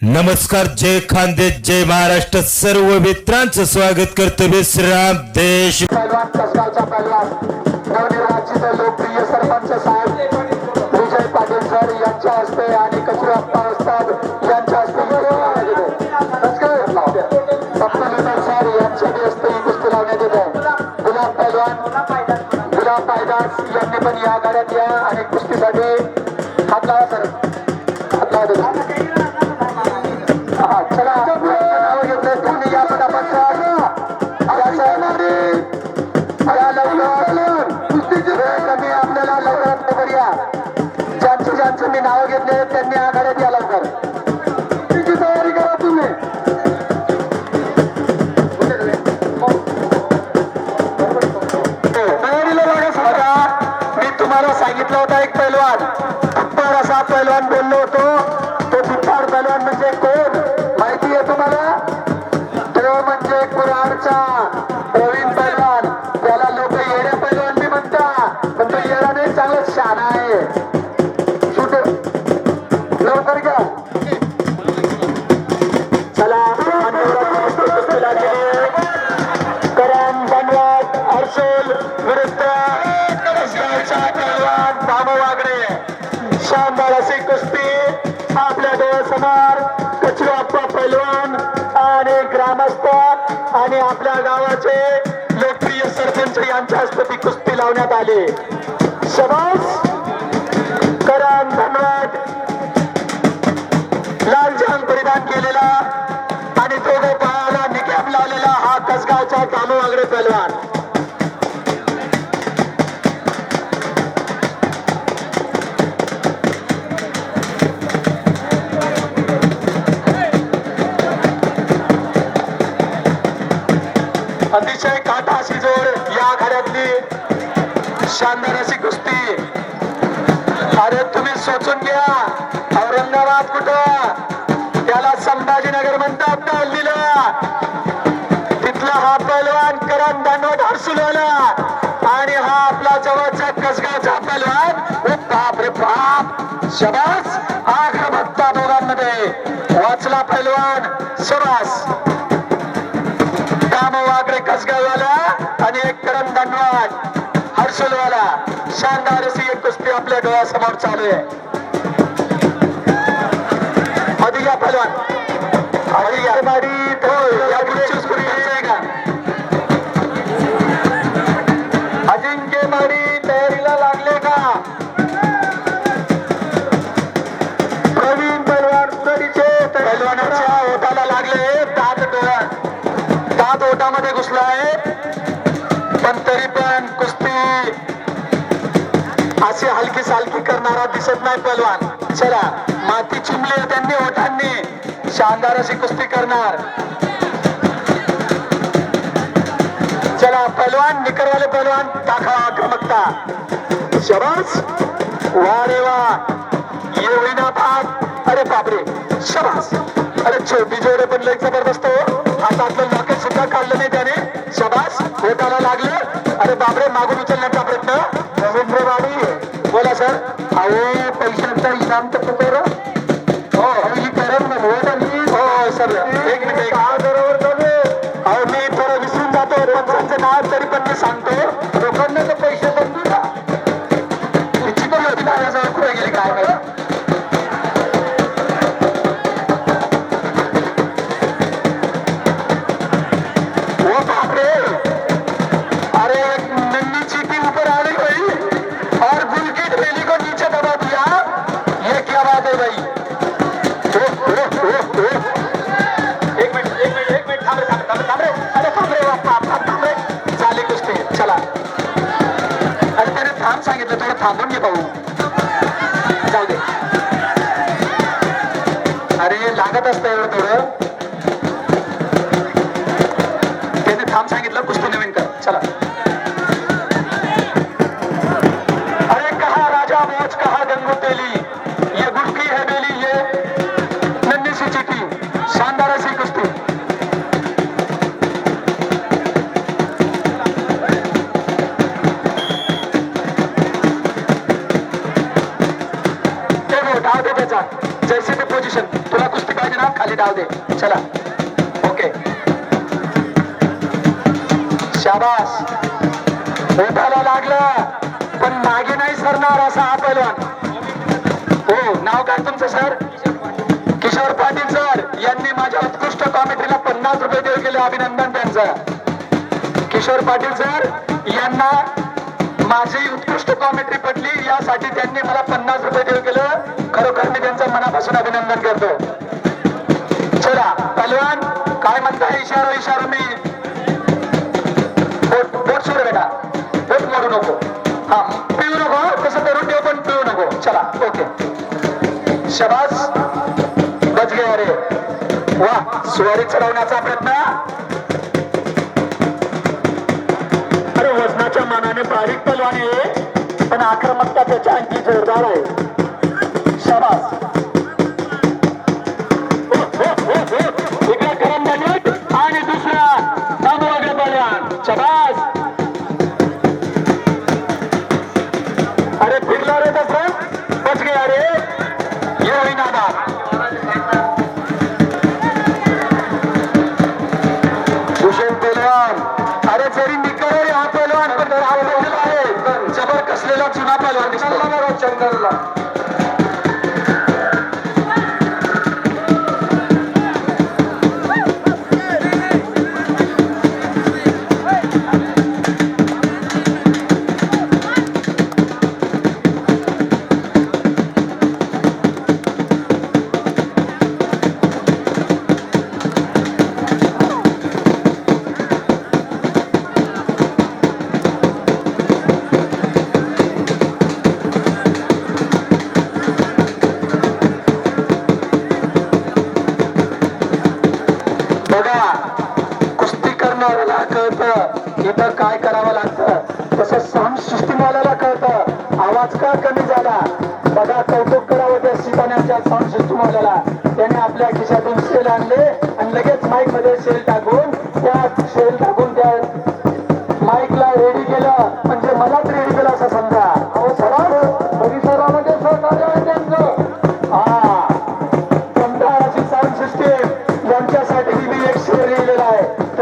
नमस्कार जय खांदे जय महाराष्ट्र. सर्व मित्रांचं स्वागत करतो विश्राम देश. लोकप्रिय सरपंच साहेब विजय पाटील सर यांच्या हस्ते आणि कचरे अप्पा यांच्या हस्ते यांच्या हस्ते ही कुस्ती लावण्यात येत आहे गुलाब पैलवान गुलाब पायदास यांनी पण या गाड्यात या आणि कुस्तीसाठी कुराडचा यांच्या हस्ते ती कुस्ती लावण्यात आली. शबास करण धनवत लाल जहांग परिधान केलेला आणि दोघं पायाला निकॅप लावलेला हा कसगावचा दामू आगडे पैलवान अतिशय काट या शानदार अशी कुस्ती. अरे तुम्ही सोचून घ्या. औरंगाबाद कुठं? त्याला संभाजीनगर म्हणतात ना हल्लीला तिथला हा पैलवान करण दानवट हर्सुलवाला आणि हा आपला जवळचा कसगावचा पैलवान ओ बाप रे बाप. शबास. आग्र भक्ता दोघांमध्ये. वाचला पैलवान शबास हर्षलवाला शानदार अशी एक कुस्ती आपल्या डोळ्यासमोर चालू आहे. अधिक या पैलवान या माडी तो या पुढची स्फुरी अजिंक्य माडी तयारीला लागले का? प्रवीण पैलवान कुरडीचे पैलवानाच्या ओठाला लागले. दात डोळा दात ओटामध्ये घुसला आहे. पण तरी पण नाही पलवान. चला माती चुमली त्यांनी ओठांनी. शानदार अशी कुस्ती करणार. चला पलवान निकरवाले पलवान दाखवा आक्रमकता. शबास वारे वा. ये होईना भाग. अरे बापरे शबास अरे छोटी जोडे पण लई जबरदस्त हो. हातातलं लॉकेट सुद्धा काढलं नाही त्याने. शबास होटाला लागलं. अरे बापरे मागून उचलण्याचा प्रयत्न. रवींद्र बाबी बोला सर अहो पैशांचा इनाम तर कुठं हो ही करण होत आणि हो सर. एक मिनिट बरोबर चालू अहो मी थोडं विसरून जातो पंचांचं नाव तरी पण मी सांगतो सांगितलं थोडं डाल दे. चला. ओके. शाबाश ओठाला लागलं. पण मागे नाही सरणार असा हा पैलवान हो नाव काय तुमचं सर? किशोर पाटील सर. यांनी माझ्या उत्कृष्ट कॉमेंट्रीला पन्नास रुपये देऊ केले अभिनंदन त्यांचं. किशोर पाटील सर यांना माझी उत्कृष्ट कॉमेंट्री पटली. यासाठी त्यांनी मला पन्नास रुपये देऊ केलं. खरोखर मी त्यांचं मनापासून अभिनंदन करतो. इशारा पलवान काय म्हणताय इशारा इशारा मी. बोट सोड बेटा. बोट नको. हा पिऊ नको तसं करून ठेव पण पिऊ नको. चला ओके. शबास बच अरे. वा सुवारी चढवण्याचा प्रयत्न. अरे वजनाच्या मानाने बारीक पलवान आहे पण आक्रमकता त्याच्या अंगी जोरदार आहे. शबास. कुठं काय करावं लागतं. तसं साऊंड सिस्टीमवाल्याला कळतं. आवाज का कमी झाला? बघा कौतुक करावं त्या सीताण्याच्या साऊंड सिस्टीमवाल्याला त्याने आपल्या खिशातून सेल आणले.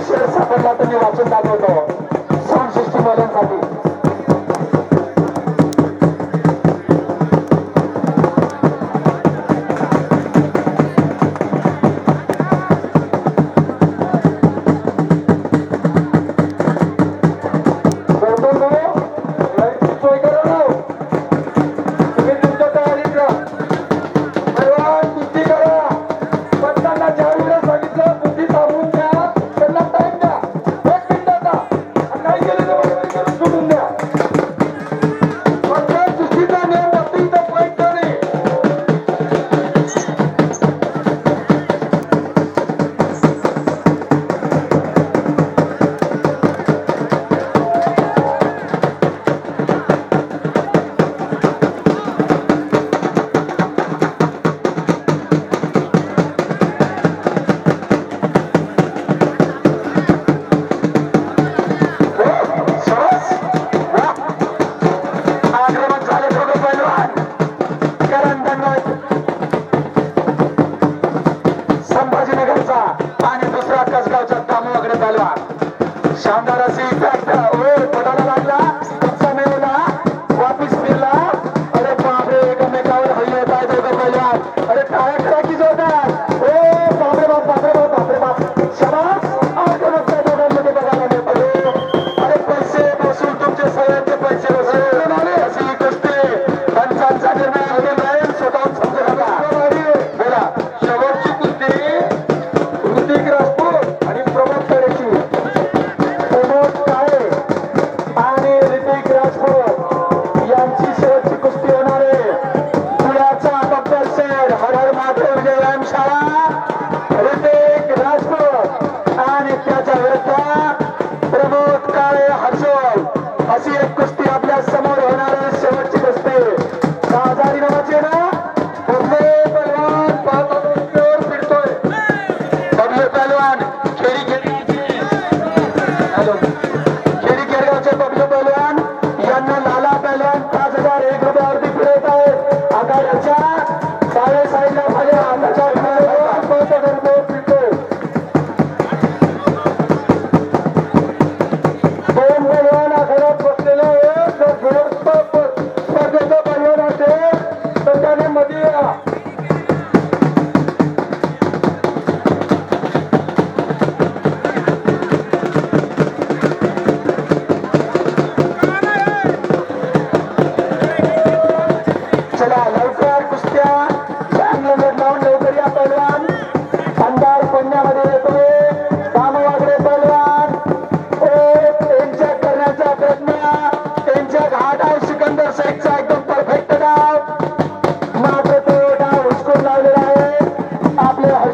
शेर सापडला तर मी वाचून दाखवतो.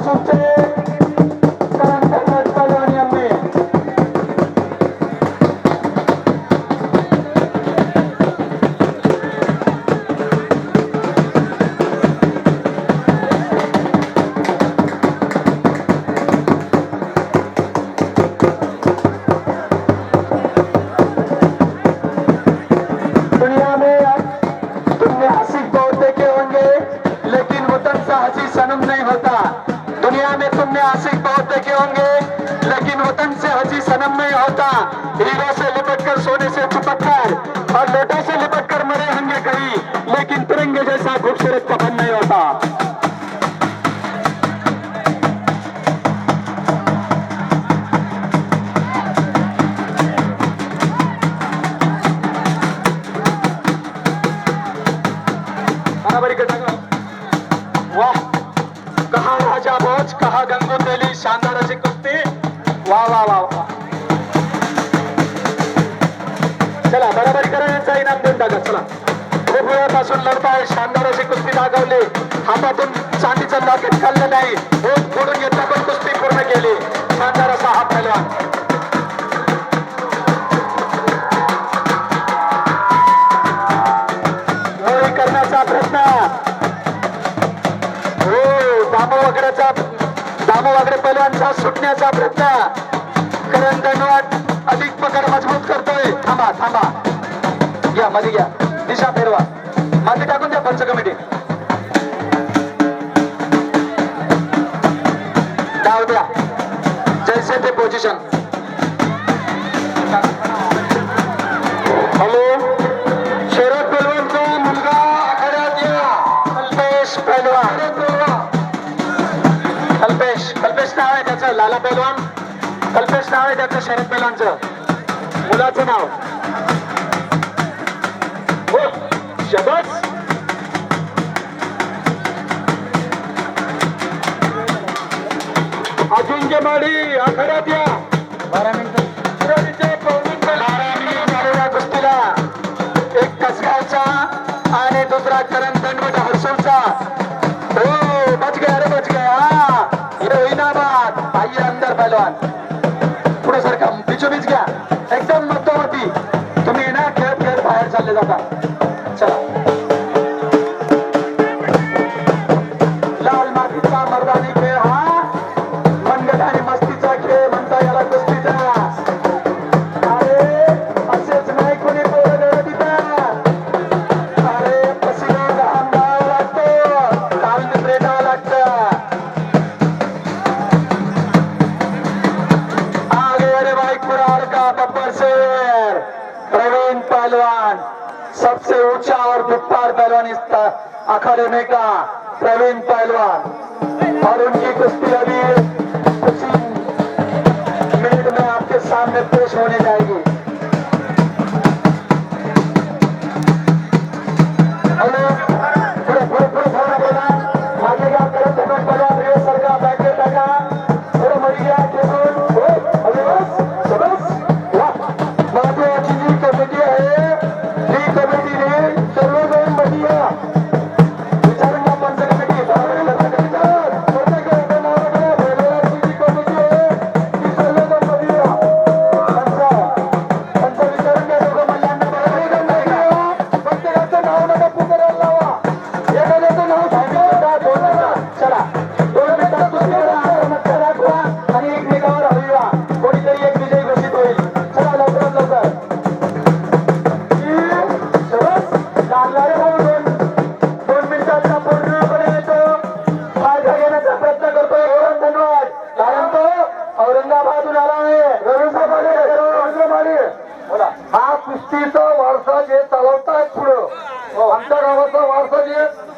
সুস্থ हातात देऊन टाका चला. खूप लढताय शानदार अशी कुस्ती दाखवली हातातून चांदीचं लॉकेट खाल्लं नाही. ओठ फोडून घेतला पण कुस्ती पूर्ण केली. शानदार असा हात झाला. हो, सुटण्याचा प्रयत्न. करण करंट अधिक प्रकार मजबूत करतोय. थांबा थांबा. घ्या मध्ये घ्या. दिशा फेरवा. माती टाकून द्या पंच कमिटी. डाव द्या. जैसे ते पोझिशन हॅलो. शरद पेलवानचा मुलगा आखाड्यात या. कल्पेश पेलवान. अल्पेश कल्पेश. नाव आहे त्याचं. लाला पेलवान. अल्पेश नाव आहे त्याचं शरद पेलवानचं. मुलाचं नाव. ಆಯ್ಕೆ ಮಾಡಿ ಅಖರಾಧ್ಯ पहलवान और उनकी कुश्ती अभी कुछ मिनट में आपके सामने पेश होने जाएगी।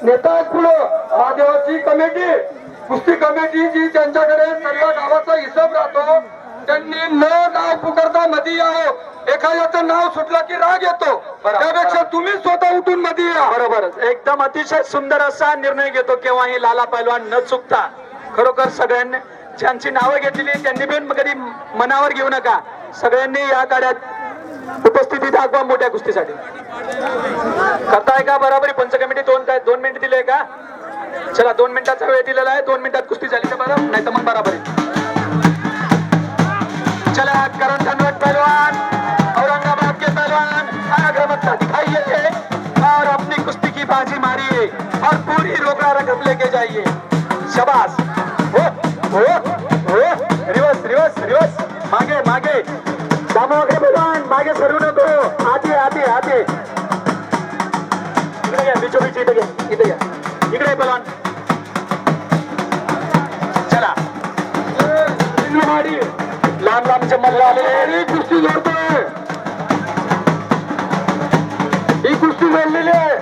नेता खुलं महादेवाची कमिटी. कुस्ती कमिटी जी ज्यांच्याकडे सर्व गावाचा हिशोब राहतो त्यांनी न नाव पुकारता मध्ये आहो एखाद्याचं नाव सुटलं की राग येतो. त्यापेक्षा तुम्ही स्वतः उठून मध्ये या. बरोबर एकदम अतिशय सुंदर असा निर्णय घेतो केव्हाही लाला पैलवान न चुकता. खरोखर सगळ्यांनी ज्यांची नावं घेतलेली त्यांनी पण कधी मनावर घेऊ नका. सगळ्यांनी या गाड्यात उपस्थिती दाखवा मोठ्या कुस्तीसाठी करताय का बराबरी? पंच कमिटी दोन काय दोन मिनिट दिले का? चला दोन मिनिटाचा वेळ दिलेला आहे. दोन मिनिटात कुस्ती झाली तर बरं? नाही तर मग बराबरी. चला करण धनवट पहलवान औरंगाबाद के पहलवान आग्रवत्ता दिखाइए। और अपनी कुस्ती की बाजी मारिए और पूरी रोकड़ा रकम लेके जाइए। शबाश। ओ ओ ओ रिवर्स रिवर्स रिवर्स। मागे मागे। दामोगे पहलवान मागे सरू नको आते आते आते इकडे घ्या बीचो बीच इथे घ्या इथे घ्या इकडे पहलवान चला लांब लांबचे मल्ल आलेले कुस्ती जोडतोय ही कुस्ती जोडलेली आहे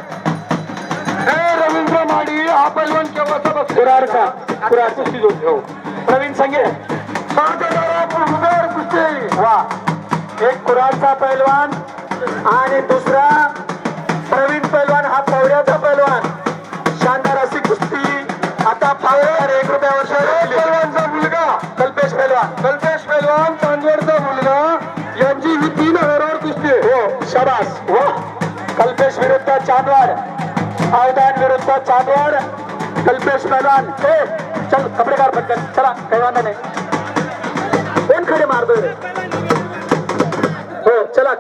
रवींद्र माडी हा पैलवान केव्हाचा बस कुराडचा कुराड कुस्ती जोडतो हो. प्रवीण संगे। कुस्ती वा एक कुराडचा पैलवान आणि दुसरा प्रवीण पैलवान हा पवड्याचा पैलवान. शानदार अशी कुस्ती. आता पावड्यावर एक रुपयावर पैलवानचा मुलगा. कल्पेश पैलवान. कल्पेश पैलवान चांदवडचा मुलगा. यांची ही तीन हजारावर कुस्ती आहे. हो शाबास. वा कल्पेश विरुद्ध चांदवड. अवदान विरुद्ध चांदवड. कल्पेश पैलवान. ए चल कपडे काढ पटकन चला काही नाही. कोण खडे मारतोय?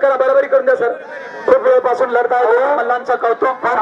रे? बरोबरी करून द्या सर खूप वेळपासून लढताय मल्लांचं कौतुक फार